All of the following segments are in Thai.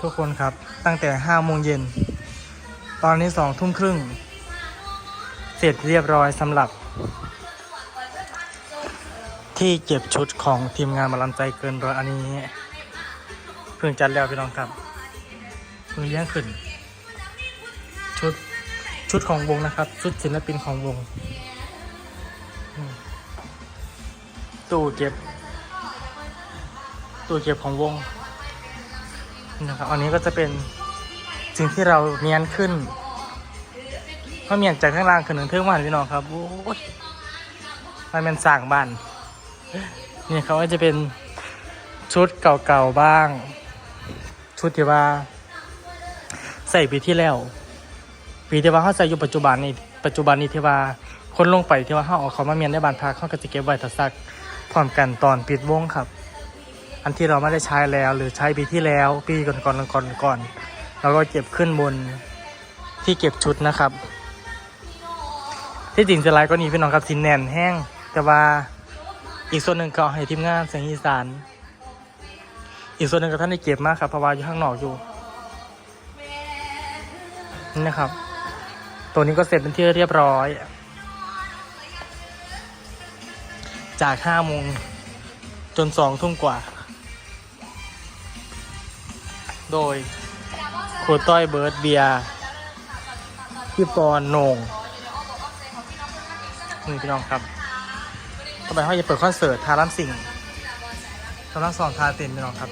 ทุกคนครับตั้งแต่ห้าโมงเย็น ตอนนี้สองทุ่มครึ่ง เสร็จเรียบร้อยสำหรับ ที่เก็บชุดของทีมงานมาลำใจเกินร้อยอันนี้ เพิ่งจัดแล้วพี่น้องครับเพิ่งเลี้ยงขึ้น ชุดชุดของวงนะครับ ชุดศิลปินของวง ตู้เก็บ ตู้เก็บของวง นะครับ อันนี้ก็จะเป็นสิ่งที่เราเมียนขึ้นเพราเมียนจากข้างล่างขึ้นถึงเทิงบ้านพี่น้องครับโอ้ยมันเป็นสร้างบ้านนี่เขาก็จะเป็นชุดเก่าๆบ้าง ชุดที่ว่า ใส่ปีที่แล้วปีที่ว่าเขาใส่อยู่ปัจจุบันนี่ปัจจุบันนี้ที่ว่าคนลงไปที่ว่าเขาออกเขามาเมียนในบ้านพักเขาก็จะเก็บไว้ถัดซักพร้อมกันตอนปิดวงครับ อันที่เราไม่ได้ใช้แล้วหรือใช้ปีที่แล้วปีก่อนๆก่อนก่อนก่อนเราก็เก็บขึ้นบนที่เก็บชุดนะครับ ที่จริงจะไลายก็นี่พี่น้องครับสินแน่นแห้ง แต่ว่าอีกส่วนหนึ่งก็เอาให้ทีมงานเสียงอีสาน อีกส่วนหนึ่งก็ท่านได้เก็บมากครับเพราะว่าอยู่ข้างนอกอยู่นี่นะครับ ตัวนี้ก็เสร็จเป็นที่เรียบร้อย จากห้าโมงจนสองทุ่มกว่า โดยครูต้อยเบิร์ดเบียร์พี่ปอนโหนงนี่พี่น้องครับต่อไปเขาจะเปิดคอนเสิร์ตทารัมสิงห์กำลังสอนทาเต็นพี่น้องครับ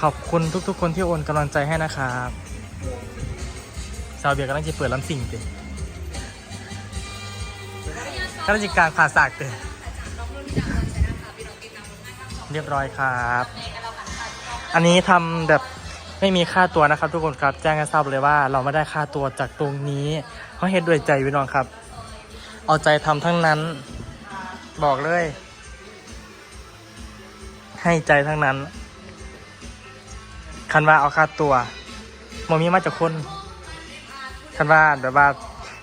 ขอบคุณทุกๆ คนที่โอนกำลังใจให้นะครับซาวเบียร์กำลังจะเปิดลำสิ่งเต็กำลังจะการผ่าสากเต็เรียบร้อยครับ อันนี้ทำแบบไม่มีค่าตัวนะครับ ทุกคนครับ แจ้งให้ทราบเลยว่าเราไม่ได้ค่าตัวจากตรงนี้เขาเฮ็ดด้วยใจพี่น้องครับ เอาใจทำทั้งนั้น บอกเลย ให้ใจทั้งนั้น คันว่าเอาค่าตัวโมมีมาจากคน คันว่าแบบว่า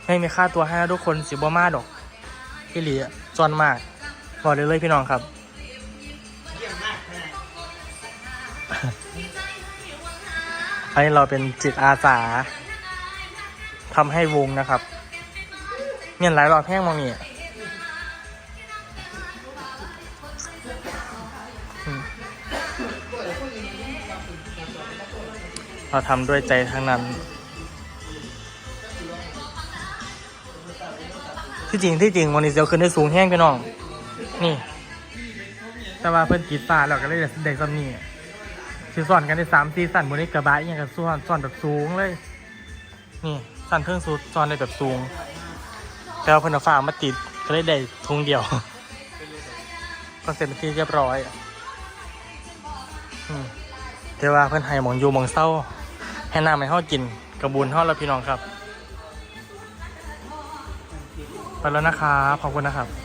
ไม่มีค่าตัวให้ทุกคนสิบ่มาดอก พี่หลีจอนมากบอกเลยเลยพี่น้องครับอันนี้เราเป็นจิตอาสาทำให้วงนะครับเมียนหลายรอบแห้งมองนี่เราทำด้วยใจทั้งนั้น ที่จริงที่จริงวันนี้เซียวขึ้นได้สูงแห้งไปน้อง นี่ แต่ว่าเพิ่นกีดฟ้าเราก็เลยเด็กซ้ำนี่คือสอนกันในสามซีสั่นบนนี้กระบะอย่างกับสอนสอนแบบสูงเลย นี่สั่นเครื่องสูสอนได้แบบสูง แต่ว่าเพิ่นเอาฟ้ามาติดก็เลยได้ทุงเดียวคอนเซ็ปต์เป็นที่เรียบร้อยแต่ว่าเพิ่นให้หมองอยู่หมองเศร้าให้น้ำให้เฮากินกระบุญเฮาแล้วพี่น้องครับ ไปแล้วนะครับ ขอบคุณนะครับ